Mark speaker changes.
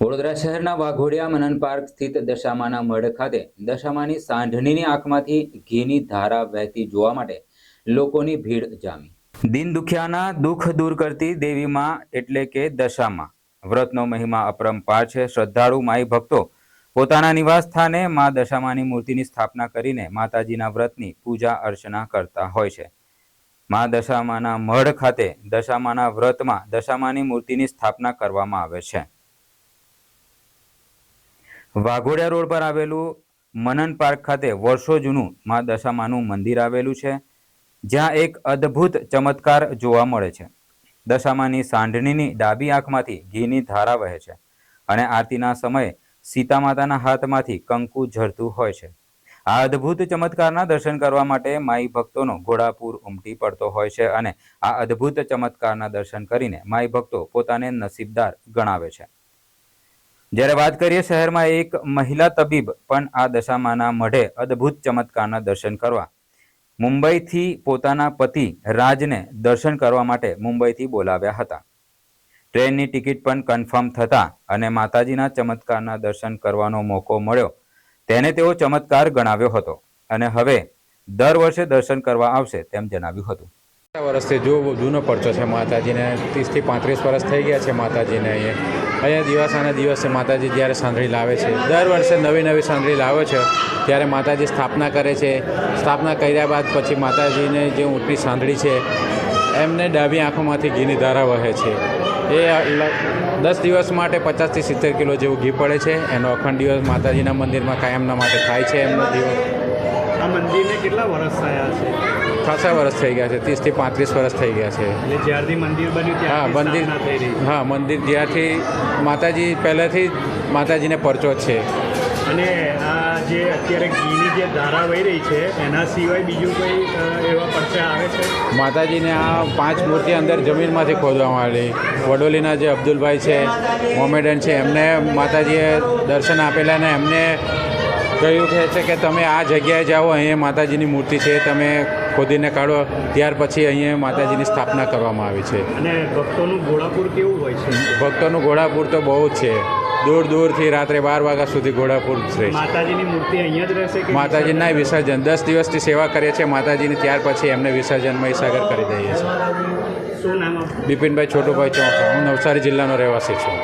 Speaker 1: વડોદરા શહેરના વાઘોડિયા મનન પાર્ક સ્થિત દશામાના મઢ ખાતે દશામાની સાંઢણીની આંખમાંથી ઘીની ધારા વહેતી જોવા માટે લોકોની ભીડ જામી. દિન દુખિયાના દુઃખ દૂર કરતી દેવીમાં એટલે કે દશામાં. વ્રતનો મહિમા અપરંપાર છે. શ્રદ્ધાળુ માઈ ભક્તો પોતાના નિવાસ સ્થાને મા દશામાની મૂર્તિની સ્થાપના કરીને માતાજીના વ્રતની પૂજા અર્ચના કરતા હોય છે. મા દશામાના મઢ ખાતે દશામાના વ્રતમાં દશામાની મૂર્તિની સ્થાપના કરવામાં આવે છે. વાઘોડિયા રોડ પર આવેલું મનન પાર્ક ખાતે વર્ષો જૂનું મા દશામાનું મંદિર આવેલું છે, જ્યાં એક અદ્ભુત ચમત્કાર જોવા મળે છે. દશામાની સાંઢણીની ડાબી આંખમાંથી ઘીની ધારા વહે છે અને આરતીના સમયે સીતા માતાના હાથમાંથી કંકુ ઝરતું હોય છે. આ અદ્ભુત ચમત્કારના દર્શન કરવા માટે માઈ ભક્તોનો ઘોડાપુર ઉમટી પડતો હોય છે અને આ અદ્ભુત ચમત્કારના દર્શન કરીને માઈ ભક્તો પોતાને નસીબદાર ગણાવે છે. જ્યારે વાત કરીએ શહેરમાં એક મહિલા તબીબ પણ આ દશામાના મઢે અદ્ભુત ચમત્કારના દર્શન કરવા. મુંબઈથી પોતાના પતિ રાજને દર્શન કરવા માટે મુંબઈથી બોલાવ્યા હતા. ટ્રેનની ટિકિટ પણ કન્ફર્મ થતા અને માતાજીના ચમત્કારના દર્શન કરવાનો મોકો મળ્યો. તેને તેઓ ચમત્કાર ગણાવ્યો હતો અને હવે દર વર્ષે દર્શન કરવા આવશે તેમ જણાવ્યું હતું.
Speaker 2: વર્ષથી જો જૂનો પરચો છે માતાજીને. ત્રીસથી પાંત્રીસ વર્ષ થઈ ગયા છે માતાજીને અહીંયા. અહીંયા દિવસાના દિવસે માતાજી જ્યારે સાંભળી લાવે છે, દર વર્ષે નવી નવી સાંભળી લાવે છે, ત્યારે માતાજી સ્થાપના કરે છે. સ્થાપના કર્યા બાદ પછી માતાજીને જે ઊંટની સાંધળી છે, એમને ડાબી આંખોમાંથી ઘીની ધારા વહે છે. એ દસ દિવસ માટે પચાસથી સિત્તેર કિલો જેવું ઘી પડે છે. એનો અખંડ દિવસ માતાજીના મંદિરમાં કાયમના માટે થાય છે. એમનો દિવસ
Speaker 3: આ મંદિરને કેટલા વર્ષ થયા છે?
Speaker 2: ખાસા વર્ષ થઈ ગયા છે ત્રીસથી પાંત્રીસ વર્ષ થઈ ગયા છે.
Speaker 3: એટલે જ્યારથી મંદિર બન્યું
Speaker 2: હા મંદિર હા મંદિર જ્યાંથી માતાજી પહેલેથી જ માતાજીને પરચો છે.
Speaker 3: અને આ જે અત્યારે ઘીની જે ધારા વહી રહી છે એના સિવાય બીજું કોઈ એવા પરચા આવે છે?
Speaker 2: માતાજીને આ પાંચ મૂર્તિ અંદર જમીનમાંથી ખોદવામાં આવેલી. વડોલીના જે અબ્દુલભાઈ છે મોમેડન છે એમને માતાજીએ દર્શન આપેલા ને એમને કહ્યું કે છે કે તમે આ જગ્યાએ જાઓ અહીંયા માતાજીની મૂર્તિ છે તમે ખોદીને કાઢો ત્યાર પછી અહીંયા માતાજીની સ્થાપના કરવામાં આવી છે.
Speaker 3: અને ભક્તોનું ઘોડાપુર કેવું હોય છે?
Speaker 2: ભક્તોનું ઘોડાપુર તો બહુ જ છે. દૂર દૂરથી રાત્રે બાર વાગ્યા સુધી ઘોડાપુર જ છે
Speaker 3: માતાજીની મૂર્તિ અહીંયા જ રહેશે
Speaker 2: માતાજીના વિસર્જન? દસ દિવસથી સેવા કરીએ છીએ માતાજીની ત્યાર પછી એમને વિસર્જન મહીસાગર કરી દઈએ છીએ. બિપિનભાઈ છોટુભાઈ ચોક હું નવસારી જિલ્લાનો રહેવાસી છું.